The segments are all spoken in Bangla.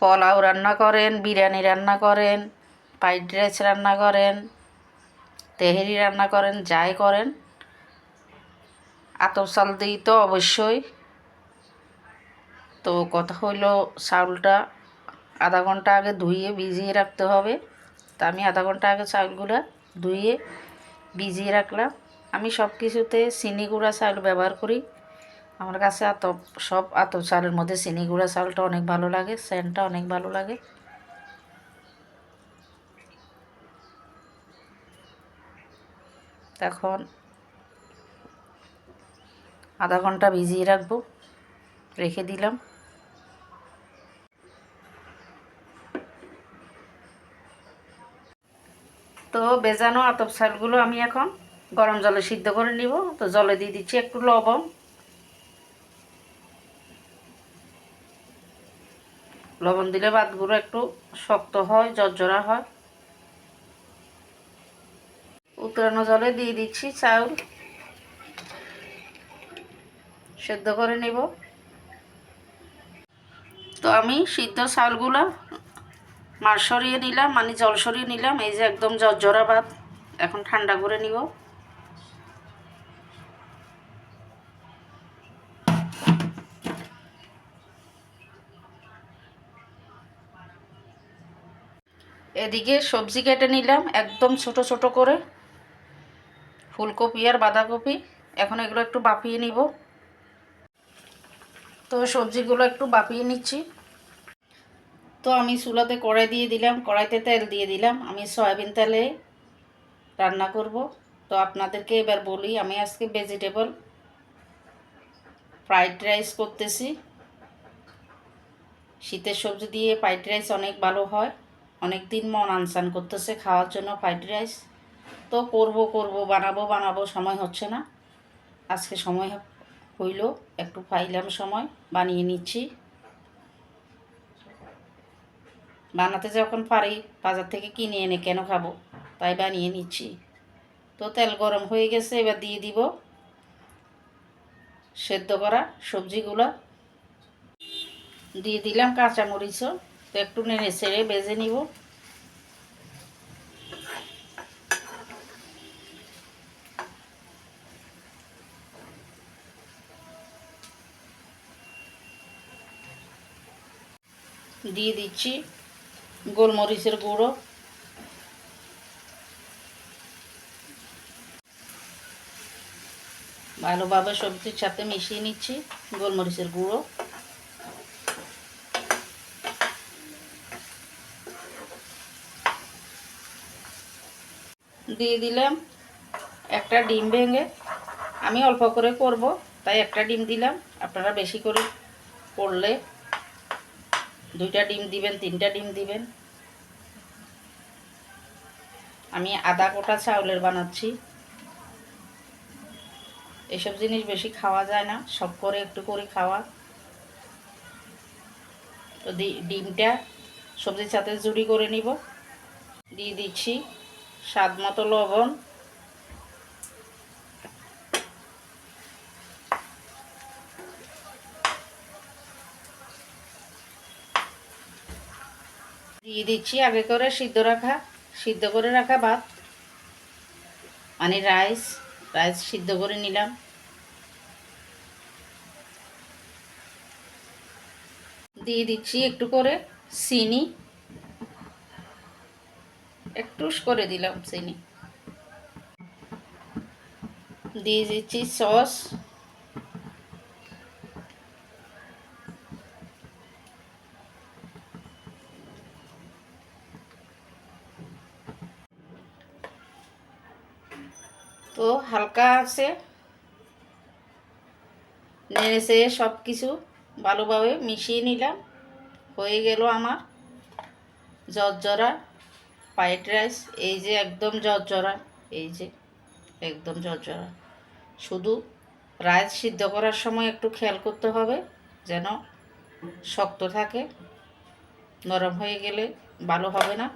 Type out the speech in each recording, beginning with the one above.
পোলাও রান্না করেন, বিরিয়ানি রান্না করেন, ফ্রাইড রাইস রান্না করেন, তেহেরি রান্না করেন, যাই করেন। আতপ চাল দিই তো অবশ্যই। তো কথা হইল চাউলটা আধা ঘণ্টা আগে ধুইয়ে ভিজিয়ে রাখতে হবে। তা আমি আধা ঘণ্টা আগে চাউলগুলো ধুইয়ে ভিজিয়ে রাখলাম। আমি সব কিছুতে চিনি গুঁড়া চাউল ব্যবহার করি। আমার কাছে আতপ, সব আতপ চালের মধ্যে চিনি গুঁড়া চালটা অনেক ভালো লাগে সেন্টটা অনেক ভালো লাগে। এখন আধা ঘণ্টা ভিজিয়ে রাখব, রেখে দিলাম। তো বেজানো আতপ চালগুলো আমি এখন গরম জলে সিদ্ধ করে নিব। তো জলে দিয়ে দিচ্ছি একটু লবণ। লবণ দিলে ভাতগুলো একটু শক্ত হয় জর্জরা হয়। উতরানো জলে দিয়ে দিচ্ছি চাউল সেদ্ধ করে নেব। তো আমি সিদ্ধ চাউলগুলো মার সরিয়ে নিলাম মানে জল সরিয়ে নিলাম, এই যে একদম জর্জরা ভাত, এখন ঠান্ডা করে নিব। এদিকে সবজি কেটে নিলাম, একদম ছোট ছোট করে। ফুলকপি আর বাঁধাকপি, এখন এগুলো একটু বাপিয়ে নিব। তো সবজিগুলো একটু বাপিয়ে নিচ্ছি। তো আমি চুলাতে কড়াই দিয়ে দিলাম, কড়াইতে তেল দিয়ে দিলাম। আমি সয়াবিন তেলে রান্না করব। তো আপনাদেরকে এবার বলি, আমি আজকে ভেজিটেবল ফ্রাইড রাইস করতেছি। শীতের সবজি দিয়ে ফ্রাইড রাইস অনেক ভালো হয়। অনেক দিন মন আনসান করতেছে, খাওয়ার জন্য ফ্রাইড রাইস। তো করব করব, বানাবো বানাবো, সময় হচ্ছে না। আজকে সময় হইল, একটু পাইলাম সময়, বানিয়ে নিচ্ছি। বানাতে যখন পারি, বাজার থেকে কিনে এনে কেন খাব? তাই বানিয়ে নিচ্ছি। তো তেল গরম হয়ে গেছে, এবার দিয়ে দিব সেদ্ধ করা সবজিগুলো। দিয়ে দিলাম কাঁচামরিচও। তো একটু নেড়ে ছেড়ে বেজে নিব। দিয়ে দিচ্ছি গোলমরিচের গুঁড়ো। ভালোভাবে সবজির সাথে মিশিয়ে নিচ্ছি গোলমরিচের গুঁড়ো। দিয়ে দিলাম একটা ডিম ভেঙে। আমি অল্প করে করব, তাই একটা ডিম দিলাম। আপনারা বেশি করে করলে দুইটা ডিম দিবেন, তিনটা ডিম দিবেন। আমি আদা কোটা চাউলের বানাচ্ছি। এসব জিনিস বেশি খাওয়া যায় না সব করে একটু করে খাওয়া। তো ডিমটা সবজির সাথে জুড়ি করে নিব। দিয়ে দিচ্ছি। স্বাদ মতো লবণ। দিয়ে দিচ্ছি আগে করে সিদ্ধ রাখা, সিদ্ধ করে রাখা ভাত মানে রাইস রাইস সিদ্ধ করে নিলাম। দিয়ে দিচ্ছি একটু করে চিনি। একটু করে দিলাম চিনি। দিয়ে দিচ্ছি সস। তো হালকা আছে। নেড়েছে সব কিছু ভালোভাবে মিশিয়ে নিলাম। হয়ে গেল আমার জর্জরা ফ্রাইড রাইস এই যে একদম জর্জরা এই যে একদম জর্জরা শুধু রাইস সিদ্ধ করার সময় একটু খেয়াল করতে হবে যেন শক্ত থাকে, নরম হয়ে গেলে ভালো হবে না।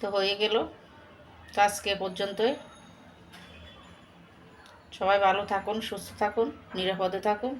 তো হয়ে গেল আজকে পর্যন্তই। সবাই ভালো থাকুন, সুস্থ থাকুন, নিরাপদে থাকুন।